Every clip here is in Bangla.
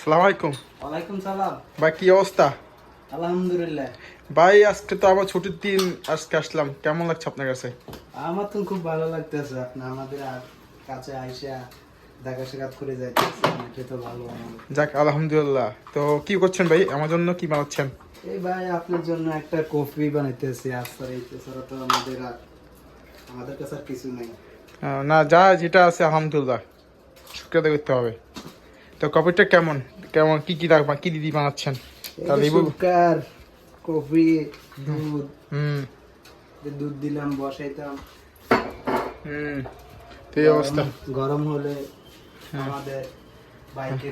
সালাম আলাইকুম। ওয়ালাইকুম সালাম। ভাই কি অবস্থা? আলহামদুলিল্লাহ। ভাই আজকে তো আমার ছুটির দিন আজকে আসলাম। কেমন লাগছে আপনার কাছে? আমার তো খুব ভালো লাগতেছে। আপনি আমাদের আর কাছে আইসা দেখা সাক্ষাৎ করে যাইতেছে। এটা তো ভালো যাক আলহামদুলিল্লাহ। তো কি করছেন ভাই? আমার জন্য কি বানাচ্ছেন? এই ভাই আপনার জন্য একটা কফি বানাইতেছি। আস্তার এই এছাড়া তো আমাদের আর আমাদের কাছে আর কিছু নেই। না যা যেটা আছে আলহামদুলিল্লাহ। শুক্রিয়া করতে হবে। তো কপিটা কেমন? কেমন? কি কি রাখবা কি দিদি বানাচ্ছেন? তাহলে। সুগার কফি দুধ। হুম। যে দুধ দিলাম বসাইতাম। হুম। তো এই অবস্থা। গরম- হলে আমাদের বাইকে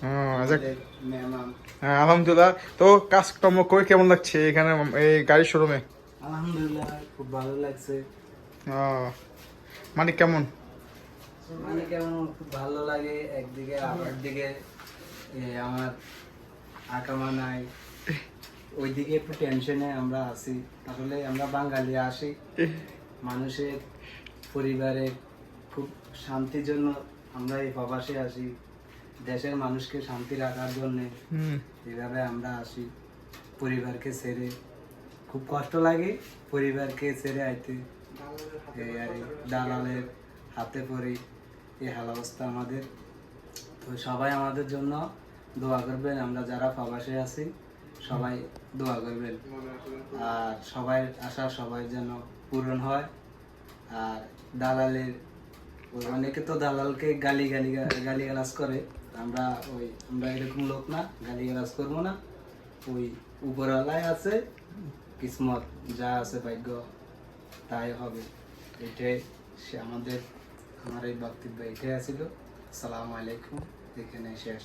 হ্যাঁ। মেহমান। হ্যাঁ, আলহামদুলিল্লাহ। তো কাজকর্ম করে কেমন লাগছে এখানে এই গাড়ির শোরুমে আলহামদুলিল্লাহ খুব ভালো লাগছে। মানে কেমন? মানে কেমন খুব ভালো লাগে। একদিকে আবার দিকে এ, আমার আকামা নাই ওইদিকে একটু টেনশনে আমরা আছি। আসলে আমরা বাঙালি আসি মানুষের পরিবারে খুব শান্তির জন্য আমরা এই প্রবাসে আসি। দেশের মানুষকে শান্তি রাখার জন্যে এভাবে আমরা আসি। পরিবারকে ছেড়ে খুব কষ্ট লাগে পরিবারকে ছেড়ে আইতে। দালালের হাতে পড়ি। এই হাল অবস্থা আমাদের? তো সবাই আমাদের জন্য দোয়া করবেন, আমরা যারা প্রবাসে আছি, সবাই দোয়া করবেন। আর সবাই আশা সবাই যেন পূরণ হয়। আর দালালের অনেকে তো দালালকে গালি গালি গালি গালাজ করে, আমরা ওই, আমরা এরকম লোক না গালি গালাজ করব না। ওই উপরওয়ালায় আছে, কিসমত, যা আছে ভাগ্য, তাই হবে। এটাই সে আমাদের আমার এই বক্তব্য এটাই আছিল। আসসালামু আলাইকুম। এখানে শেষ।